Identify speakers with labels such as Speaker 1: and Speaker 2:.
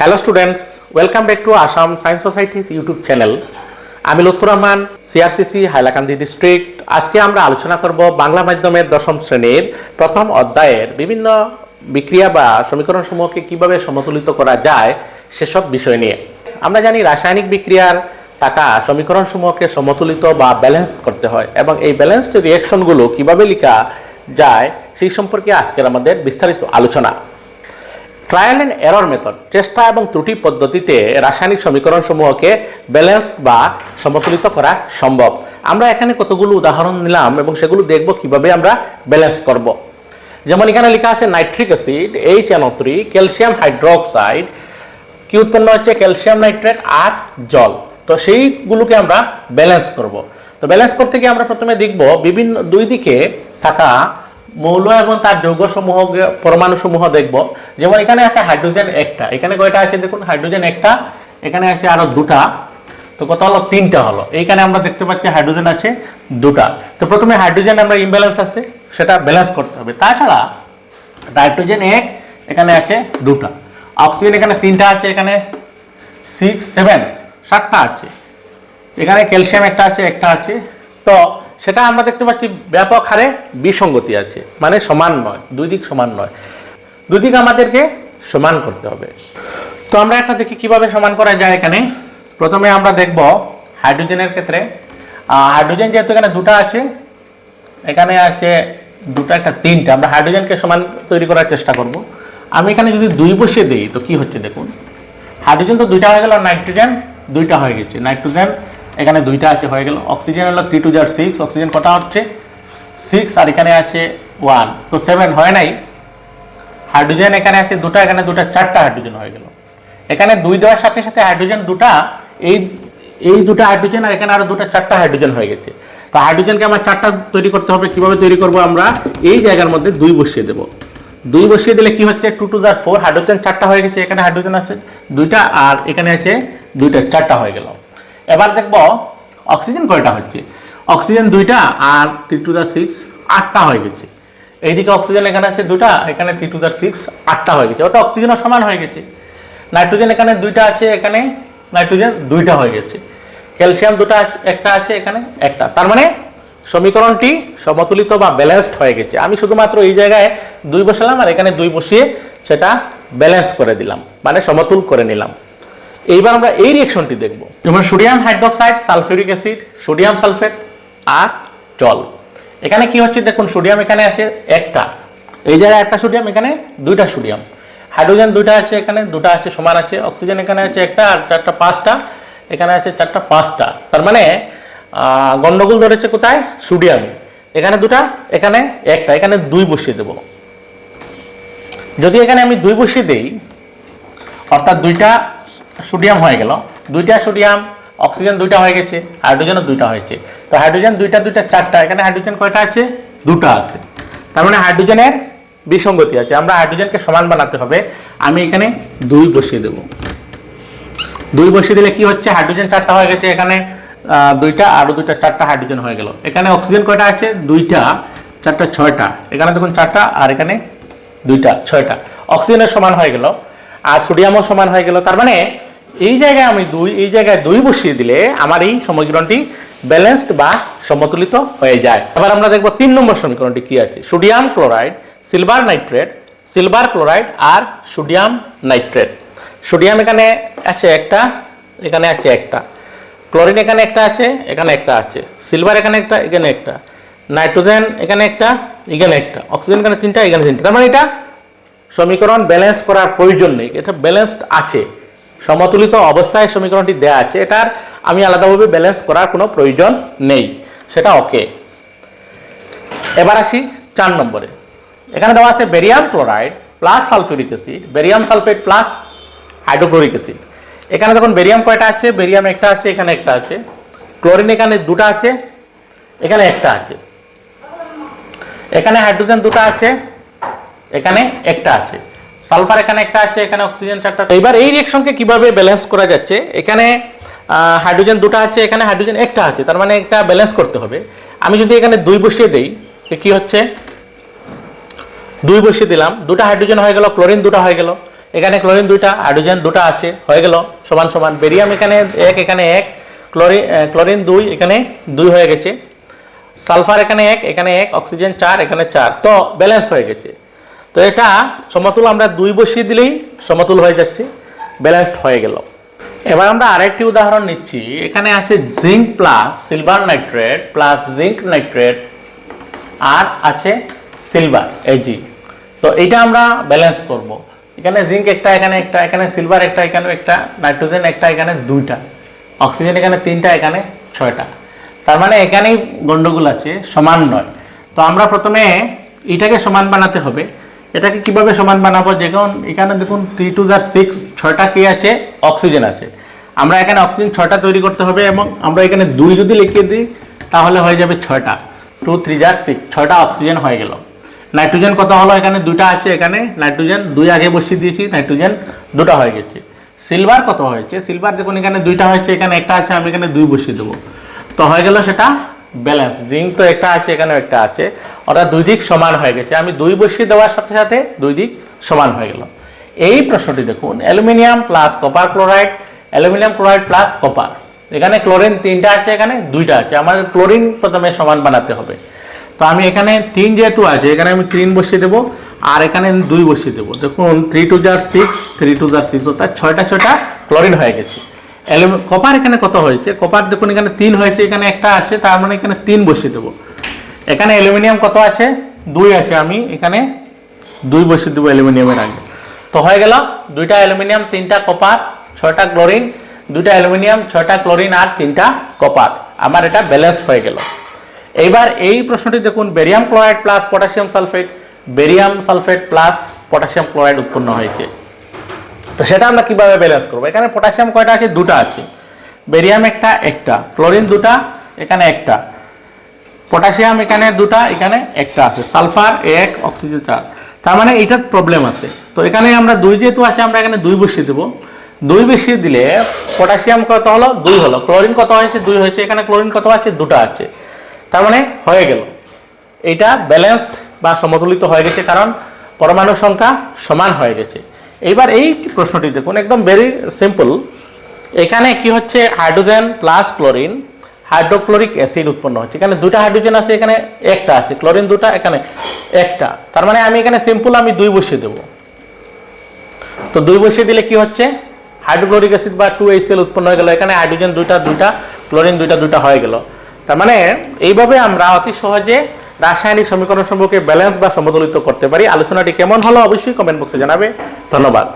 Speaker 1: Hello students welcome back to Assam science society's YouTube channel আমি Lutfur Rahman CRCC Hailakandi district আজকে আমরা আলোচনা করব বাংলা মাধ্যমের দশম শ্রেণির প্রথম অধ্যায়ের বিভিন্ন বিক্রিয়া বা সমীকরণ সমূহকে কীভাবে সমতুলিত করা যায় সেসব বিষয় নিয়ে। আমরা জানি রাসায়নিক বিক্রিয়ার থাকা সমীকরণ সমূহকে সমতুলিত বা ব্যালেন্স করতে হয় এবং এই ব্যালেন্সড রিয়াকশনগুলো কীভাবে লেখা যায় সেই সম্পর্কে আজকের আমাদের বিস্তারিত আলোচনা। ট্রায়াল অ্যান্ড এরর মেথড চেষ্টা এবং ত্রুটি পদ্ধতিতে রাসায়নিক সমীকরণ সমূহকে ব্যালেন্স বা সমতুলিত করা সম্ভব। আমরা এখানে কতগুলো উদাহরণ নিলাম এবং সেগুলো দেখব কীভাবে আমরা ব্যালেন্স করব। যেমন এখানে লেখা আছে nitric acid H NO three calcium hydroxide কি উৎপন্ন হচ্ছে? ক্যালসিয়াম নাইট্রেট আর জল। তো সেইগুলোকে আমরা ব্যালেন্স করব। তো ব্যালেন্স করতে গিয়ে আমরা প্রথমে দেখব বিভিন্ন দুই দিকে থাকা মৌল এবং তার যৌগ সমূহ পরমাণু সমূহ দেখব। যেমন এখানে আছে হাইড্রোজেন একটা। এখানে কয়টা আছে দেখুন? হাইড্রোজেন একটা, এখানে আছে আরও দুটা। তো কত হলো? তিনটা হলো। এইখানে আমরা দেখতে পাচ্ছি হাইড্রোজেন আছে, দুটা। তো প্রথমে হাইড্রোজেন আমরা ইমব্যালেন্স আছে, সেটা ব্যালেন্স করতে হবে। তাছাড়া নাইট্রোজেন এক, এখানে আছে দুটা। অক্সিজেন এখানে তিনটা আছে, এখানে সিক্স সেভেন সাতটা আছে। এখানে ক্যালসিয়াম একটা আছে একটা আছে। তো সেটা আমরা দেখতে পাচ্ছি ব্যাপক হারে বিসঙ্গতি আছে। মানে সমান নয়, দুই দিক সমান নয়। দুই দিক আমাদেরকে সমান করতে হবে। তো আমরা একটা দেখি কীভাবে সমান করা যায় এখানে। প্রথমে আমরা দেখব হাইড্রোজেনের ক্ষেত্রে। হাইড্রোজেন যেহেতু এখানে দুটো আছে, এখানে আছে দুটো একটা তিনটা। আমরা হাইড্রোজেনকে সমান তৈরি করার চেষ্টা করব। আমি এখানে যদি দুই বসিয়ে দিই, তো কি হচ্ছে দেখুন? হাইড্রোজেন তো দুইটা হয়ে গেল, নাইট্রোজেন দুইটা হয়ে গেছে। নাইট্রোজেন এখানে দুইটা আছে, হয়ে গেল। অক্সিজেন হলো থ্রি টু জার সিক্স অক্সিজেন কটা হচ্ছে? সিক্স আর এখানে আছে ওয়ান তো সেভেন হয় নাই। হাইড্রোজেন এখানে আছে দুটা, এখানে দুটা, চারটা হাইড্রোজেন হয়ে গেল। এখানে দুই দেওয়ার সাথে সাথে হাইড্রোজেন দুটা, এই এই দুটো হাইড্রোজেন আর এখানে আরও দুটো, চারটা হাইড্রোজেন হয়ে গেছে। তো হাইড্রোজেনকে আমার চারটা তৈরি করতে হবে। কীভাবে তৈরি করব আমরা? এই জায়গার মধ্যে দুই বসিয়ে দেব। দুই বসিয়ে দিলে কি হচ্ছে? টু টু জার ফোর হাইড্রোজেন চারটা হয়ে গেছে। এখানে হাইড্রোজেন আছে দুইটা, আর এখানে আছে দুইটা, চারটা হয়ে গেল। এবার দেখব অক্সিজেন কয়টা হচ্ছে? অক্সিজেন দুইটা আর থ্রি টু জার সিক্স আটটা হয়ে গেছে। এইদিকে অক্সিজেন এখানে আছে দুটা এখানে থ্রি টু জার সিক্স আটটা হয়ে গেছে। ওটা অক্সিজেনও সমান হয়ে গেছে। নাইট্রোজেন এখানে দুইটা আছে, এখানে নাইট্রোজেন দুইটা হয়ে গেছে। ক্যালসিয়াম দুটা একটা আছে, এখানে একটা। তার মানে সমীকরণটি সমতুলিত বা ব্যালেন্সড হয়ে গেছে। আমি শুধুমাত্র এই জায়গায় দুই বসালাম আর এখানে দুই বসিয়ে সেটা ব্যালেন্স করে দিলাম। মানে সমতুল করে নিলাম। এইবার আমরা এই রিয়েকশনটি দেখব। যেমন sodium hydroxide sulphuric acid sodium sulphate আর জল। এখানে কি হচ্ছে দেখুন, সোডিয়াম এখানে আছে একটা। এই জায়গায় একটা সোডিয়াম, এখানে দুইটা সোডিয়াম। হাইড্রোজেন দুইটা আছে এখানে, দুটা আছে সমান আছে, অক্সিজেন এখানে আছে একটা আর চারটা পাঁচটা, এখানে আছে চারটা পাঁচটা। তার মানে গন্ডগোল ধরেছে কোথায়? সোডিয়াম। এখানে দুটা, এখানে একটা, এখানে দুই বসিয়ে দেব। যদি এখানে আমি দুই বসিয়ে দেই, অর্থাৎ দুইটা সোডিয়াম হয়ে গেল। দুইটা সোডিয়াম, অক্সিজেন দুইটা হয়ে গেছে, হাইড্রোজেনও দুইটা হয়েছে। তো হাইড্রোজেন দুইটা দুইটা, চারটা, এখানে হাইড্রোজেন কয়টা আছে? দুটো আছে। তার মানে হাইড্রোজেনের বিসঙ্গতি আছে। আমরা হাইড্রোজেনকে সমান বানাতে হবে। আমি এখানে দুই বসিয়ে দেব। দুই বসিয়ে দিলে কি হচ্ছে? হাইড্রোজেন চারটা হয়ে গেছে এখানে দুইটা আরও দুইটা, চারটা হাইড্রোজেন হয়ে গেল। এখানে অক্সিজেন কয়টা আছে? দুইটা, চারটা, ছয়টা। এখানে দেখুন চারটা, আর এখানে দুইটা, ছয়টা। অক্সিজেনের সমান হয়ে গেল, আর সোডিয়ামও সমান হয়ে গেল। তার মানে এই জায়গায় আমি দুই এই জায়গায় দুই বসিয়ে দিলে আমার এই সমীকরণটি ব্যালেন্সড বা সমতুলিত হয়ে যায়। এবার আমরা দেখব তিন নম্বর সমীকরণটি কি আছে। Sodium chloride silver nitrate silver chloride আর সোডিয়াম নাইট্রেট সোডিয়াম এখানে আছে একটা, এখানে আছে একটা। ক্লোরিন এখানে একটা আছে, এখানে একটা আছে। সিলভার এখানে একটা এখানে একটা। নাইট্রোজেন এখানে একটা এখানে একটা। অক্সিজেন এখানে তিনটা এখানে তিনটা। তার মানে এটা সমীকরণ ব্যালেন্স করার প্রয়োজন নেই। এটা ব্যালেন্সড আছে। সমতুলিত অবস্থায় সমীকরণটি দেয়া আছে, এটার আমি আলাদাভাবে ব্যালেন্স করার কোনো প্রয়োজন নেই। সেটা ওকে এবার আসি চার নম্বরে। এখানে দেওয়া আছে barium chloride plus sulphuric acid barium sulphate plus hydrochloric acid এখানে দেখুন বেরিয়াম কয়টা আছে? বেরিয়াম একটা আছে, এখানে একটা আছে। ক্লোরিন এখানে দুটো আছে, এখানে একটা আছে। এখানে হাইড্রোজেন দুটো আছে, এখানে একটা আছে। সালফার এখানে একটা আছে, এখানে অক্সিজেন চারটা এবার এই রিয়েকশনকে কীভাবে ব্যালেন্স করা যাচ্ছে? এখানে হাইড্রোজেন দুটো আছে, এখানে হাইড্রোজেন একটা আছে, তার মানে একটা ব্যালেন্স করতে হবে। আমি যদি এখানে দুই বসিয়ে দেই কি হচ্ছে? দুই বসিয়ে দিলাম, দুটো হাইড্রোজেন হয়ে গেল ক্লোরিন দুটো হয়ে গেল। এখানে ক্লোরিন দুইটা হাইড্রোজেন দুটা আছে, হয়ে গেল, সমান সমান। বেরিয়াম এখানে এক এখানে এক ক্লোরিন ক্লোরিন দুই, এখানে দুই হয়ে গেছে। সালফার এখানে এক এখানে এক অক্সিজেন চার, এখানে চার। তো ব্যালেন্স হয়ে গেছে। তো এটা সমতুল আমরা দুই বসিয়ে দিলেই সমতুল হয়ে যাচ্ছে ব্যালেন্সড হয়ে গেল। এবার আমরা আরেকটি উদাহরণ নিচ্ছি। এখানে আছে zinc plus silver nitrate plus zinc nitrate আর আছে সিলভার এজি তো এটা আমরা ব্যালেন্স করব। এখানে জিঙ্ক একটা, এখানে একটা, এখানে সিলভার একটা, এখানে একটা নাইট্রোজেন একটা, এখানে দুইটা অক্সিজেন এখানে তিনটা, এখানে ছয়টা। তার মানে এখানেই গন্ডগোল আছে, সমান নয়। তো আমরা প্রথমে এটাকে সমান বানাতে হবে। এটাকে কীভাবে সমান বানাবো? যেমন এখানে দেখুন থ্রি টু জার সিক্স ছয়টা কি আছে? অক্সিজেন আছে। আমরা এখানে অক্সিজেন ছয়টা তৈরি করতে হবে এবং আমরা এখানে দুই যদি লিখিয়ে দিই, তাহলে হয়ে যাবে ছয়টা। টু থ্রি জার সিক্স ছয়টা অক্সিজেন হয়ে গেল। নাইট্রোজেন কত হলো? এখানে দুইটা আছে এখানে। নাইট্রোজেন দুই আগে বসিয়ে দিয়েছি নাইট্রোজেন দুটো হয়ে গেছে। সিলভার কত হয়েছে? সিলভার দেখুন এখানে দুইটা হয়েছে, এখানে একটা আছে, আমি এখানে দুই বসিয়ে দেবো। তো হয়ে গেল সেটা ব্যালেন্স জিঙ্ক তো একটা আছে এখানে একটা আছে। অর্থাৎ দুই দিক সমান হয়ে গেছে। আমি দুই বসিয়ে দেওয়ার সাথে সাথে দুই দিক সমান হয়ে গেল। এই প্রশ্নটি দেখুন, aluminium plus copper chloride aluminium chloride plus copper এখানে ক্লোরিন তিনটা আছে, এখানে দুইটা আছে। আমাদের ক্লোরিন প্রথমে সমান বানাতে হবে। তো আমি এখানে তিন যেহেতু আছে, এখানে আমি তিন বসিয়ে দেবো আর এখানে দুই বসিয়ে দেবো। দেখুন থ্রি টু জার সিক্স থ্রি টু জার সিক্স অর্থাৎ ছয়টা ছয়টা ক্লোরিন হয়ে গেছে। কপার এখানে কত হয়েছে? কপার দেখুন, এখানে তিন হয়েছে, এখানে একটা আছে, তার মানে এখানে তিন বসিয়ে দেবো। এখানে অ্যালুমিনিয়াম কত আছে? দুই আছে আমি এখানে। দুই বসিয়ে দেবো অ্যালুমিনিয়ামের আগে। তো হয়ে গেল, দুইটা অ্যালুমিনিয়াম, তিনটা কপার, ছয়টা ক্লোরিন। দুইটা অ্যালুমিনিয়াম, ছয়টা ক্লোরিন আর তিনটা কপার। আমার এটা ব্যালেন্স হয়ে গেল। এইবার এই প্রশ্নটি দেখুন barium chloride plus potassium sulphate barium sulphate plus potassium chloride উৎপন্ন হয়েছে। তো সেটা আমরা কীভাবে ব্যালেন্স করব? এখানে পটাশিয়াম কয়টা আছে? দুটো আছে। বেরিয়াম একটা একটা। ক্লোরিন দুটা, এখানে একটা। পটাশিয়াম এখানে দুটা, এখানে একটা আছে। সালফার এক, অক্সিজেন চার। তার মানে এটার প্রবলেম আছে। তো এখানে আমরা দুই যেহেতু আছে, আমরা এখানে দুই বসিয়ে দেবো। দুই বসিয়ে দিলে পটাশিয়াম কত হলো? দুই হলো। ক্লোরিন কত হয়েছে? দুই হয়েছে। এখানে ক্লোরিন কত আছে? দুটো আছে। তার মানে হয়ে গেল। এটা ব্যালেন্সড বা সমতুলিত হয়ে গেছে কারণ পরমাণু সংখ্যা সমান হয়ে গেছে। এইবার এই প্রশ্নটি দেখুন, একদম ভেরি সিম্পল এখানে কি হচ্ছে? Hydrogen plus chlorine hydrochloric acid উৎপন্ন হচ্ছে। এখানে দুটা হাইড্রোজেন আছে, এখানে একটা আছে। ক্লোরিন দুটা, এখানে একটা। তার মানে আমি এখানে সিম্পল আমি দুই বসিয়ে দেবো। তো দুই বসিয়ে দিলে কি হচ্ছে? হাইড্রোক্লোরিক অ্যাসিড বা টু এইচএল উৎপন্ন হয়ে গেল। এখানে হাইড্রোজেন দুইটা দুইটা, ক্লোরিন দুইটা দুইটা হয়ে গেল। তার মানে এইভাবে আমরা অতি সহজে রাসায়নিক সমীকরণ সম্পর্কে ব্যালেন্স বা সমতুলিত করতে পারি। আলোচনাটি কেমন হলো অবশ্যই কমেন্ট বক্সে জানাবে। ধন্যবাদ।